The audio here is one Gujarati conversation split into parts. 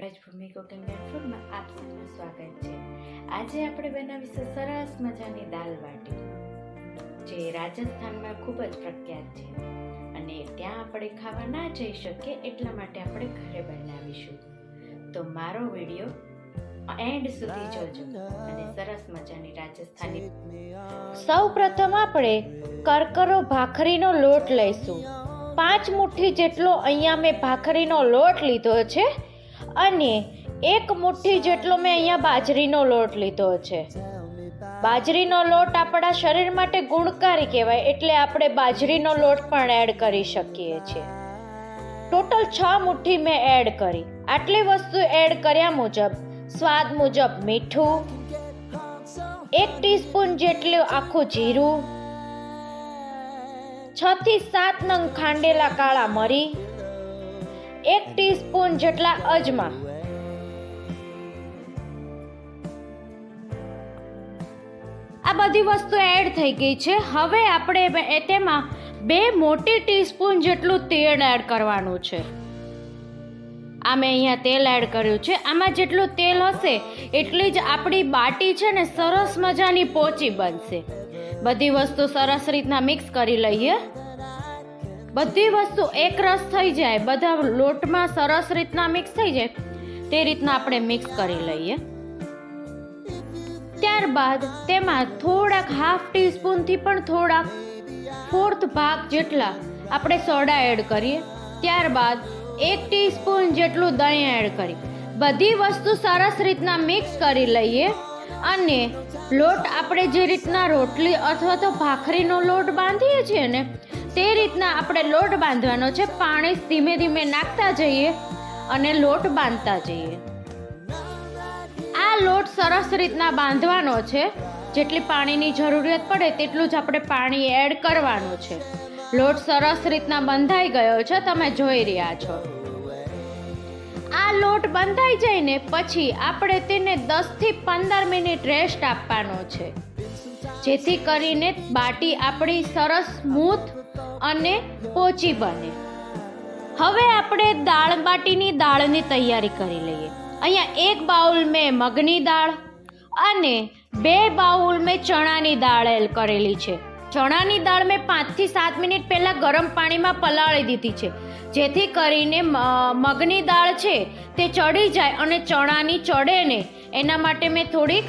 વ્રજભૂમિ કુકિંગ ફૂડમાં આપ સૌનું સ્વાગત છે. આજે આપણે બનાવીશું સરસ મજાની દાલ બાટી જે રાજસ્થાનમાં ખૂબ જ પ્રખ્યાત છે. અને ત્યાં આપણે ખાવા ના જઈ શકીએ એટલા માટે આપણે ઘરે બનાવીશું. તો મારો વીડિયો એન્ડ સુધી જોજો અને સરસ મજાની રાજસ્થાની સૌ પ્રથમ આપણે કરકરો ભાખરીનો લોટ લઈશું. પાંચ મુઠ્ઠી જેટલો અહીંયા મેં ભાખરીનો લોટ લીધો છે. અને એક મુઠ્ઠી જેટલો મેં અહીંયા બાજરીનો લોટ લીધો છે. બાજરીનો લોટ આપણા શરીર માટે ગુણકારી કહેવાય, એટલે આપણે બાજરીનો લોટ પણ એડ કરી શકીએ છીએ. ટોટલ છ મુઠ્ઠી મેં એડ કરી. આટલી વસ્તુ એડ કર્યા મુજબ, સ્વાદ મુજબ મીઠું, એક ટીસ્પૂન જેટલું આખું જીરું, છ થી સાત નંગ ખાંડેલા કાળા મરી એક ટીસ્પૂન જેટલા અજમા. આ બધી વસ્તુ એડ થઈ ગઈ છે. હવે આપણે તેમાં બે મોટી ટીસ્પૂન જેટલું તેલ એડ કરવાનું છે. આ મેં અહીંયા તેલ એડ કર્યું છે. આમાં જેટલું તેલ હશે, એટલી જ આપણી બાટી છે ને સરસ મજાની પોચી બનશે. બધી વસ્તુ સરસ રીતના મિક્સ કરી લઈએ. બધી વસ્તુ એકરસ થઈ જાય, બધા લોટમાં સરસ રીતના મિક્સ થઈ જાય. તે રીતના આપણે મિક્સ કરી લઈએ. ત્યારબાદ તેમાં થોડાક હાફ ટીસ્પૂનથી પણ થોડાક ફોર્થ ભાગ જેટલા આપણે સોડા એડ કરીએ. ત્યારબાદ એક ટીસ્પૂન જેટલું દહીં એડ કરી. બધી વસ્તુ સરસ રીતના મિક્સ કરી લઈએ અને લોટ આપણે જે રીતના રોટલી અથવા તો ભાખરીનો લોટ બાંધીએ છીએ ને તે રીતના આપણે લોટ બાંધવાનો છે. પાણી ધીમે ધીમે નાખતા જઈએ અને લોટ બાંધતા જઈએ. આ લોટ સરસ રીતના બાંધવાનો છે. જેટલી પાણીની જરૂરિયાત પડે તેટલું જ આપણે પાણી એડ કરવાનું છે. લોટ સરસ રીતના બંધાઈ ગયો છે. તમે જોઈ રહ્યા છો. આ લોટ બંધાઈ જઈને પછી આપણે તેને દસથી પંદર મિનિટ રેસ્ટ આપવાનો છે. જેથી કરીને બાટી આપણી સરસ સ્મૂથ અને પોચી બને. હવે આપણે દાળ બાટીની દાળની તૈયારી કરી લઈએ. અહીંયા એક બાઉલ મેં મગની દાળ અને બે બાઉલ મેં ચણાની દાળ એલ કરેલી છે. ચણાની દાળ મેં પાંચથી સાત મિનિટ પહેલાં ગરમ પાણીમાં પલાળી દીધી છે. જેથી કરીને મગની દાળ છે તે ચડી જાય અને ચણાની ચડે ને એના માટે મેં થોડીક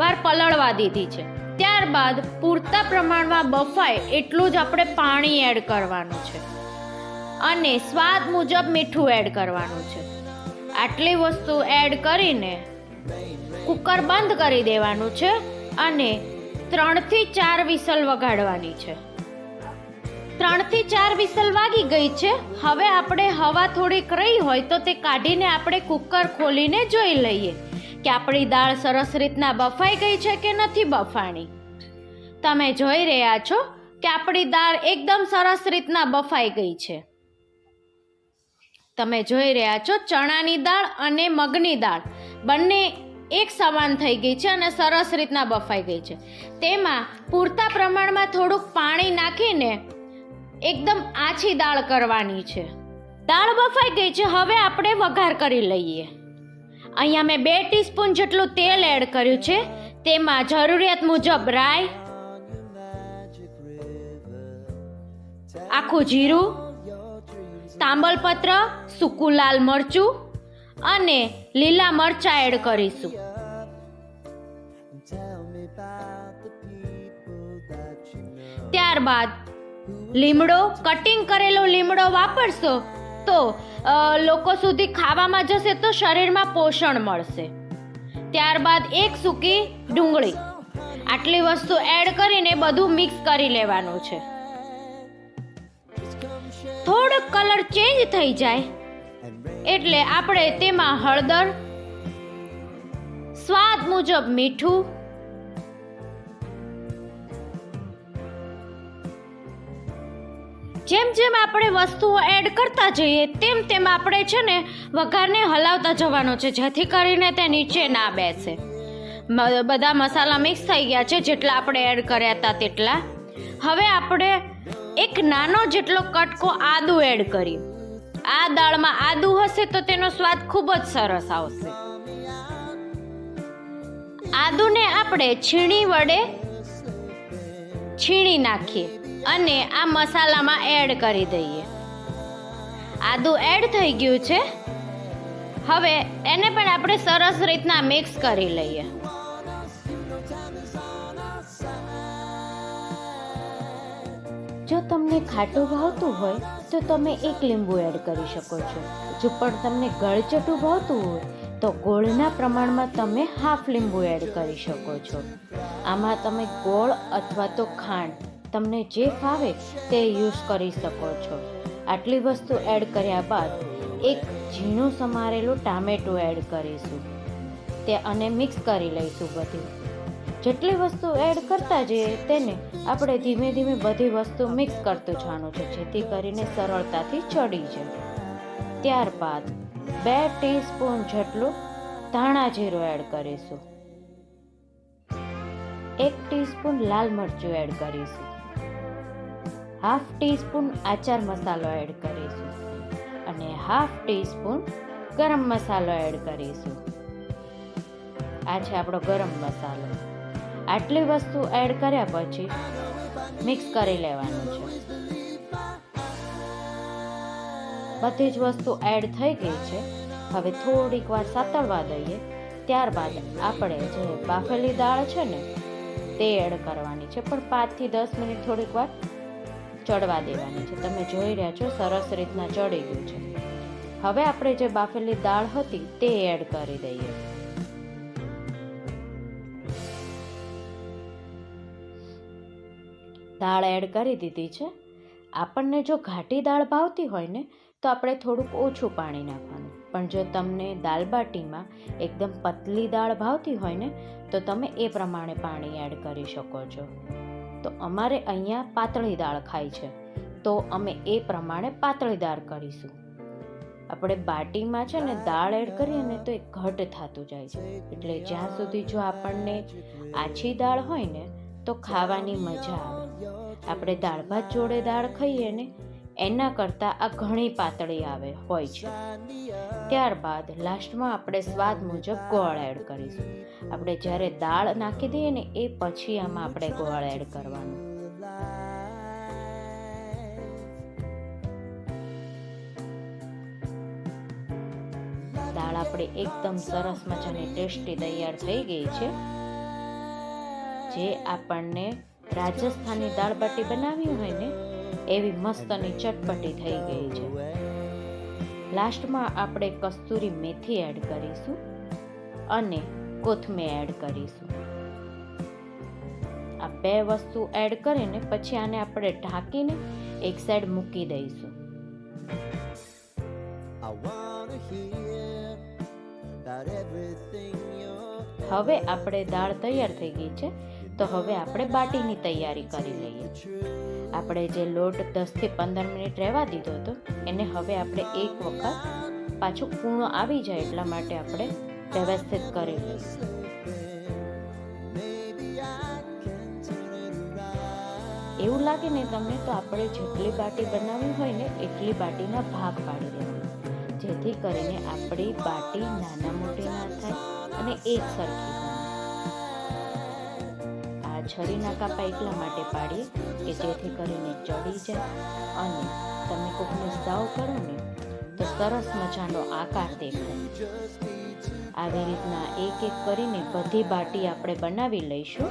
વાર પલળવા દીધી છે. ત્યારબાદ પૂરતા પ્રમાણમાં બફાય એટલું જ આપણે પાણી એડ કરવાનું છે. અને સ્વાદ મુજબ મીઠું એડ કરવાનું છે. આટલી વસ્તુ એડ કરીને કુકર બંધ કરી દેવાનું છે અને ત્રણથી ચાર વિસલ વગાડવાની છે. ત્રણથી ચાર વિસલ વાગી ગઈ છે. હવે આપણે હવા થોડીક રહી હોય તો તે કાઢીને આપણે કુકર ખોલીને જોઈ લઈએ. કે આપણી દાળ સરસ રીતના બફાઈ ગઈ છે કે નથી બફાણી? તમે જોઈ રહ્યા છો કે આપણી દાળ એકદમ સરસ રીતના બફાઈ ગઈ છે. તમે જોઈ રહ્યા છો ચણાની દાળ અને મગની દાળ. બંને એક સમાન થઈ ગઈ છે અને સરસ રીતના બફાઈ ગઈ છે. તેમાં પૂરતા પ્રમાણમાં થોડુંક પાણી નાખીને એકદમ આછી દાળ કરવાની છે. દાળ બફાઈ ગઈ છે, હવે આપણે વઘાર કરી લઈએ. અહીંયા મેં બે ટીસ્પૂન જેટલું તેલ એડ કર્યું છે. તેમાં જરૂરિયાત મુજબ રાઈ, આખું જીરું, તાંબલપત્ર, સૂકું લાલ મરચું અને લીલા મરચાં એડ કરીશું. ત્યારબાદ લીમડો, કટિંગ કરેલો લીમડો વાપરશો તો લોકો સુધી ખાવામાં જશે તો શરીરમાં પોષણ મળશે. ત્યારબાદ એક સૂકી ડુંગળી. આટલી વસ્તુ એડ કરીને બધું મિક્સ કરી લેવાનું છે. થોડોક કલર ચેન્જ થઈ જાય. એટલે આપણે તેમાં હળદર, સ્વાદ મુજબ મીઠું જેમ જેમ આપણે વસ્તુઓ એડ કરતા જઈએ, તેમ તેમ આપણે છે ને વઘારને હલાવતા જવાનો છે, જેથી કરીને તે નીચે ના બેસે. બધા મસાલા મિક્સ થઈ ગયા છે, જેટલા આપણે એડ કર્યા હતા તેટલા. હવે આપણે એક નાનો જેટલો કટકો આદુ એડ કરી. આ દાળમાં આદુ હશે તો તેનો સ્વાદ ખૂબ જ સરસ આવશે. આદુને આપણે છીણી વડે છીણી નાખીએ. અને આ મસાલામાં એડ કરી દઈએ. આદુ એડ થઈ ગયું છે. હવે એને પણ આપણે સરસ રીતના મિક્સ કરી લઈએ. જો તમને ખાટું ભાવતું હોય, તો તમે એક લીંબુ એડ કરી શકો છો. જો પણ તમને ગળચટું ભાવતું હોય, તો ગોળના પ્રમાણમાં તમે હાફ લીંબુ એડ કરી શકો છો. આમાં તમે ગોળ અથવા તો ખાંડ તમને જે ફાવે તે યુઝ કરી શકો છો. આટલી વસ્તુ એડ કર્યા બાદ એક ઝીણું સમારેલું ટામેટું એડ કરીશું. તે અને મિક્સ કરી લઈશું બધું. જેટલી વસ્તુ એડ કરતા જઈએ તેને આપણે ધીમે ધીમે બધી વસ્તુ મિક્સ કરતું જવાનું છે, જેથી કરીને સરળતાથી ચડી જાય. ત્યારબાદ બે ટીસ્પૂન જેટલું ધાણા જીરું એડ કરીશું. એક ટીસ્પૂન લાલ મરચું એડ કરીશું. હાફ ટીસ્પૂન આચાર મસાલો એડ કરીશું અને હાફ ટીસ્પૂન ગરમ મસાલો એડ કરીશું. આ છે આપણો ગરમ મસાલો. આટલી વસ્તુ એડ કર્યા પછી મિક્સ કરી લેવાનું છે. બધી જ વસ્તુ એડ થઈ ગઈ છે. હવે થોડીક વાર સાતળવા દઈએ. ત્યારબાદ આપણે જે બાફેલી દાળ છે ને, તે એડ કરવાની છે. પણ પાંચથી દસ મિનિટ થોડીક વાર ચડવા દેવાની છે. તમે જોઈ રહ્યા છો, સરસ રીતના ચડી ગયું છે. હવે આપણે જે બાફેલી દાળ હતી તે એડ કરી દઈએ. દાળ એડ કરી દીધી છે. આપણને જો ઘાટી દાળ ભાવતી હોય ને, તો આપણે થોડુંક ઓછું પાણી નાખવાનું. પણ જો તમને દાલબાટીમાં એકદમ પતલી દાળ ભાવતી હોય ને, તો તમે એ પ્રમાણે પાણી એડ કરી શકો છો. તો અમારે અહીંયા પાતળી દાળ ખાય છે. તો અમે એ પ્રમાણે પાતળી દાળ કરીશું. આપણે બાટીમાં છે ને દાળ એડ કરીએ ને તો એ ઘટ થતું જાય છે. એટલે જ્યાં સુધી જો આપણને આછી દાળ હોય ને, તો ખાવાની મજા આવે. આપણે દાળ ભાત જોડે દાળ ખાઈએ ને એના કરતાં આ ઘણી પાતળી આવે હોય છે. ત્યારબાદ લાસ્ટમાં આપણે સ્વાદ મુજબ ગોળ એડ કરીશું. આપણે જ્યારે દાળ નાખી દઈએ ને એ પછી આમાં આપણે ગોળ એડ કરવાનું. દાળ આપણે એકદમ સરસ મજાની ટેસ્ટી તૈયાર થઈ ગઈ છે. જે આપણને રાજસ્થાની દાળ બાટી બનાવી હોય ને એવી મસ્તની ચટપટી થઈ ગઈ છે. લાસ્ટમાં આપણે કસ્તુરી મેથી એડ કરીશું અને કોથમીર એડ કરીશું. આ બે વસ્તુ એડ કરીને પછી આને આપણે ઢાંકીને એક સાઈડ મૂકી દઈશું. હવે આપણે દાળ તૈયાર થઈ ગઈ છે તો હવે આપણે બાટીની તૈયારી કરી લઈએ. આપણે જે લોટ દસથી પંદર મિનિટ રહેવા દીધો હતો, એને હવે આપણે એક વખત પાછું કૂણો આવી જાય એટલા માટે આપણે વ્યવસ્થિત કરી લઈશું. એવું લાગે ને તમને તો આપણે જેટલી બાટી બનાવવી હોય ને એટલી બાટીના ભાગ પાડી દેવાના, જેથી કરીને આપણી બાટી નાના મોટી ના થાય અને એક સરખી છરીના કાપા એટલા માટે પાડીએ કે જેથી કરીને ચડી જાય. અને તમે કોકને સાવ કરો ને, તો સરસ મજાનો આકાર દેખાય. આવી રીતના એક એક કરીને બધી બાટી આપણે બનાવી લઈશું.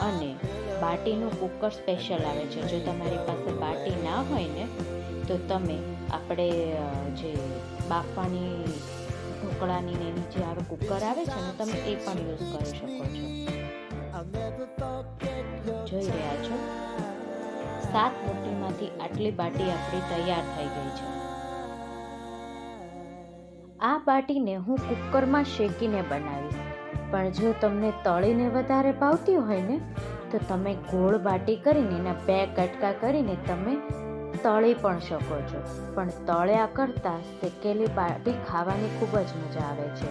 અને બાટીનું કુકર સ્પેશિયલ આવે છે. જો તમારી પાસે બાટી ના હોય ને, તો તમે આપણે જે બાફવાની ઢોકળાની એની જે આવે કુકર આવે છે ને, તમે એ પણ યુઝ કરી શકો છો. જોઈ રહ્યા છો? સાત મુઠ્ઠીમાંથી આટલી બાટી આપણી તૈયાર થઈ ગઈ છે. આ બાટીને હું કુકરમાં શેકીને બનાવીશ. પણ જો તમને તળીને વધારે ભાવતી હોય ને, તો તમે ગોળ બાટી કરીને એના બે કટકા કરીને તમે તળી પણ શકો છો. પણ તળ્યા કરતાં શેકેલી બાટી ખાવાની ખૂબ જ મજા આવે છે.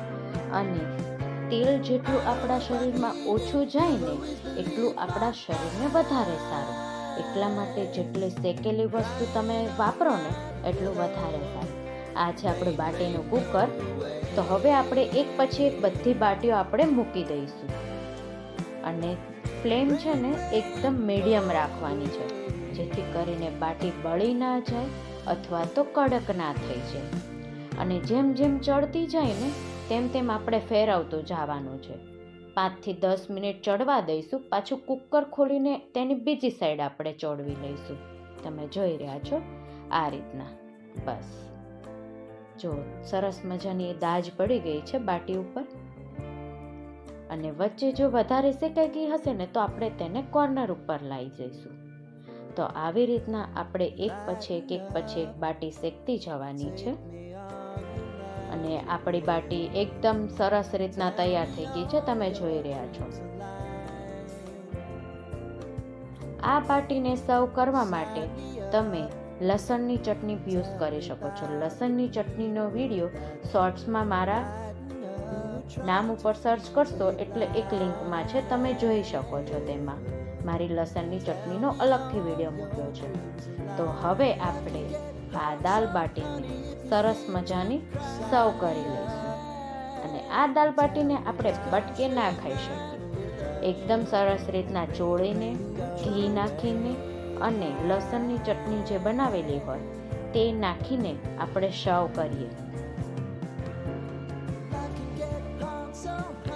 અને તેલ જેટલું આપણા શરીરમાં ઓછું જાય ને, એટલું આપણા શરીરને વધારે સારું. એટલા માટે જેટલી શેકેલી વસ્તુ તમે વાપરો ને, એટલું વધારે સારું. આ છે આપણું બાટીનું કુકર. તો હવે આપણે એક પછી એક બધી બાટીઓ આપણે મૂકી દઈશું. અને ફ્લેમ છે ને, એકદમ મીડિયમ રાખવાની છે, જેથી કરીને બાટી બળી ના જાય અથવા તો કડક ના થઈ જાય. અને જેમ જેમ ચડતી જાય ને તેમ તેમ આપણે ફેરવતું જવાનું છે. પાંચથી દસ મિનિટ ચડવા દઈશું, પાછું કુકર ખોલીને તેની બીજી સાઈડ આપણે ચોડવી લઈશું. તમે જોઈ રહ્યા છો આ રીતના. બસ. જો, સરસ મજાની દાજ પડી ગઈ છે બાટી ઉપર. અને વચ્ચે જો વધારે શેકાઈ ગઈ હશે ને, તો આપણે તેને કોર્નર ઉપર લાવી જઈશું. તો આવી રીતના આપણે એક પછી એક એક પછી એક બાટી શેકતી જવાની છે. અને આપણી બાટી એકદમ સરસ રીતના તૈયાર થઈ ગઈ છે, તમે જોઈ રહ્યા છો. આ બાટીને સર્વ કરવા માટે તમે લસણની ચટણી યુઝ કરી શકો છો. લસણની ચટણીનો વીડિયો શોર્ટ્સમાં મારા નામ ઉપર સર્ચ કરશો, એટલે એક લિંકમાં છે, તમે જોઈ શકો છો તેમાં. મારી લસણની ચટણીનો અલગથી વીડિયો મૂક્યો છે. તો હવે આપણે આ દાલ બાટીને સરસ મજાની સર્વ કરી લઈશું. અને આ દાલ બાટીને આપણે બટકે ના ખાઈ શકીએ. એકદમ સરસ રીતના ચોળીને, ઘી નાખીને અને લસણની ચટણી જે બનાવેલી હોય તે નાખીને આપણે સર્વ કરીએ.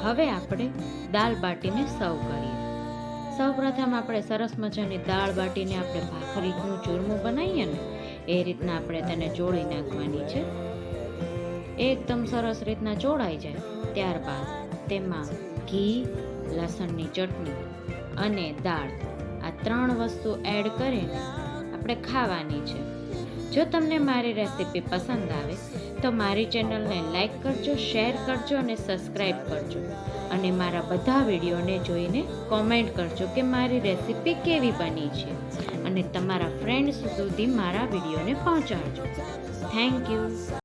હવે આપણે દાલ બાટીને સર્વ કરીએ. સૌપ્રથમ આપણે સરસ મજાની દાળ બાટીને આપણે ભાખરીનું ચૂરમું બનાવીએ ને એ રીતના આપણે તેને ચોળી નાખવાની છે. એકદમ સરસ રીતના ચોળાઈ જાય. ત્યારબાદ તેમાં ઘી, લસણની ચટણી અને દાળ આ ત્રણ વસ્તુ એડ કરીને આપણે ખાવાની છે. જો તમને મારી રેસીપી પસંદ આવે તો મારી ચેનલને લાઈક કરજો, શેર કરજો અને સબસ્ક્રાઈબ કરજો. અને મારા બધા વિડીયોને જોઈને કોમેન્ટ કરજો કે મારી રેસીપી કેવી બની છે. અને તમારા ફ્રેન્ડ્સ સુધી મારા વિડીયોને પહોંચાડજો. Thank you